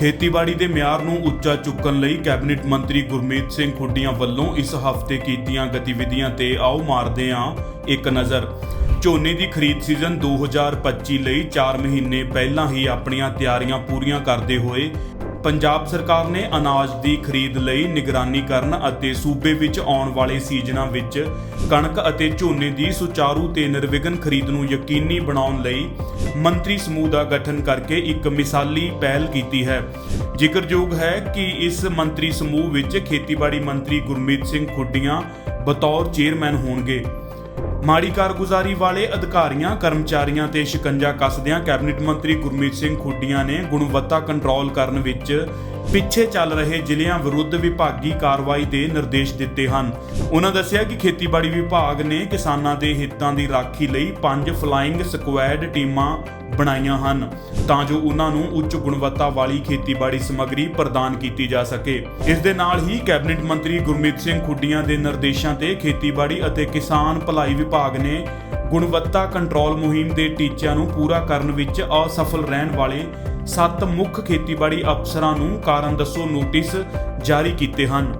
ਖੇਤੀਬਾੜੀ ਦੇ ਮਿਆਰ ਨੂੰ ਉੱਚਾ ਚੁੱਕਣ ਲਈ ਕੈਬਨਿਟ ਮੰਤਰੀ ਗੁਰਮੀਤ ਸਿੰਘ ਖੁੱਡੀਆਂ ਵੱਲੋਂ ਇਸ ਹਫ਼ਤੇ ਕੀਤੀਆਂ ਗਤੀਵਿਧੀਆਂ ਤੇ ਆਓ ਮਾਰਦੇ ਹਾਂ ਇੱਕ ਨਜ਼ਰ। ਝੋਨੇ ਦੀ ਖਰੀਦ ਸੀਜ਼ਨ 2025 ਲਈ 4 ਮਹੀਨੇ ਪਹਿਲਾਂ ਹੀ ਆਪਣੀਆਂ ਤਿਆਰੀਆਂ ਪੂਰੀਆਂ ਕਰਦੇ ਹੋਏ ਪੰਜਾਬ ਸਰਕਾਰ ਨੇ ਅਨਾਜ ਦੀ ਖਰੀਦ ਲਈ ਨਿਗਰਾਨੀ ਕਰਨ ਅਤੇ ਸੂਬੇ ਵਿੱਚ ਆਉਣ ਵਾਲੇ ਸੀਜ਼ਨਾਂ ਵਿੱਚ ਕਣਕ ਅਤੇ ਝੋਨੇ ਦੀ ਸੁਚਾਰੂ ਤੇ ਨਿਰਵਿਘਨ ਖਰੀਦ ਨੂੰ ਯਕੀਨੀ ਬਣਾਉਣ ਲਈ ਮੰਤਰੀ ਸਮੂਹ ਦਾ ਗਠਨ ਕਰਕੇ ਇੱਕ ਮਿਸਾਲੀ ਪਹਿਲ ਕੀਤੀ ਹੈ। ਜ਼ਿਕਰਯੋਗ ਹੈ ਕਿ ਇਸ ਮੰਤਰੀ ਸਮੂਹ ਵਿੱਚ ਖੇਤੀਬਾੜੀ ਮੰਤਰੀ ਗੁਰਮੀਤ ਸਿੰਘ ਖੁੱਡੀਆਂ ਬਤੌਰ ਚੇਅਰਮੈਨ ਹੋਣਗੇ। ਮਾੜੀ ਕਾਰਗੁਜ਼ਾਰੀ ਵਾਲੇ ਅਧਿਕਾਰੀਆਂ, ਕਰਮਚਾਰੀਆਂ ਤੇ ਸ਼ਿਕੰਜਾ ਕੱਸਦਿਆਂ ਕੈਬਨਿਟ ਮੰਤਰੀ ਗੁਰਮੀਤ ਸਿੰਘ ਖੁੱਡੀਆਂ ਨੇ ਗੁਣਵੱਤਾ ਕੰਟਰੋਲ ਕਰਨ ਵਿੱਚ ਪਿੱਛੇ ਚੱਲ ਰਹੇ ਜ਼ਿਲ੍ਹਿਆਂ ਵਿਰੁੱਧ ਵਿਭਾਗੀ ਕਾਰਵਾਈ ਦੇ ਨਿਰਦੇਸ਼ ਦਿੱਤੇ ਹਨ। ਉਹਨਾਂ ਦੱਸਿਆ ਕਿ ਖੇਤੀਬਾੜੀ ਵਿਭਾਗ ਨੇ ਕਿਸਾਨਾਂ ਦੇ ਹਿੱਤਾਂ ਦੀ ਰਾਖੀ ਲਈ ਪੰਜ ਫਲਾਈਂਗ ਸਕੁਐਡ ਟੀਮਾਂ ਬਣਾਈਆਂ ਹਨ, ਤਾਂ ਜੋ ਉਹਨਾਂ ਨੂੰ ਉੱਚ ਗੁਣਵੱਤਾ ਵਾਲੀ ਖੇਤੀਬਾੜੀ ਸਮੱਗਰੀ ਪ੍ਰਦਾਨ ਕੀਤੀ ਜਾ ਸਕੇ। ਇਸ ਦੇ ਨਾਲ ਹੀ ਕੈਬਨਿਟ ਮੰਤਰੀ ਗੁਰਮੀਤ ਸਿੰਘ ਖੁੱਡੀਆਂ ਦੇ ਨਿਰਦੇਸ਼ਾਂ ਤੇ ਖੇਤੀਬਾੜੀ ਅਤੇ ਕਿਸਾਨ ਭਲਾਈ ਵਿਭਾਗ ਨੇ ਗੁਣਵੱਤਾ ਕੰਟਰੋਲ ਮੁਹਿੰਮ ਦੇ ਟੀਚਿਆਂ ਨੂੰ ਪੂਰਾ ਕਰਨ ਵਿੱਚ ਅਸਫਲ ਰਹਿਣ ਵਾਲੇ ਸੱਤ ਮੁੱਖ ਖੇਤੀਬਾੜੀ ਅਫਸਰਾਂ ਨੂੰ ਕਾਰਨ ਦੱਸੋ ਨੋਟਿਸ ਜਾਰੀ ਕੀਤੇ ਹਨ।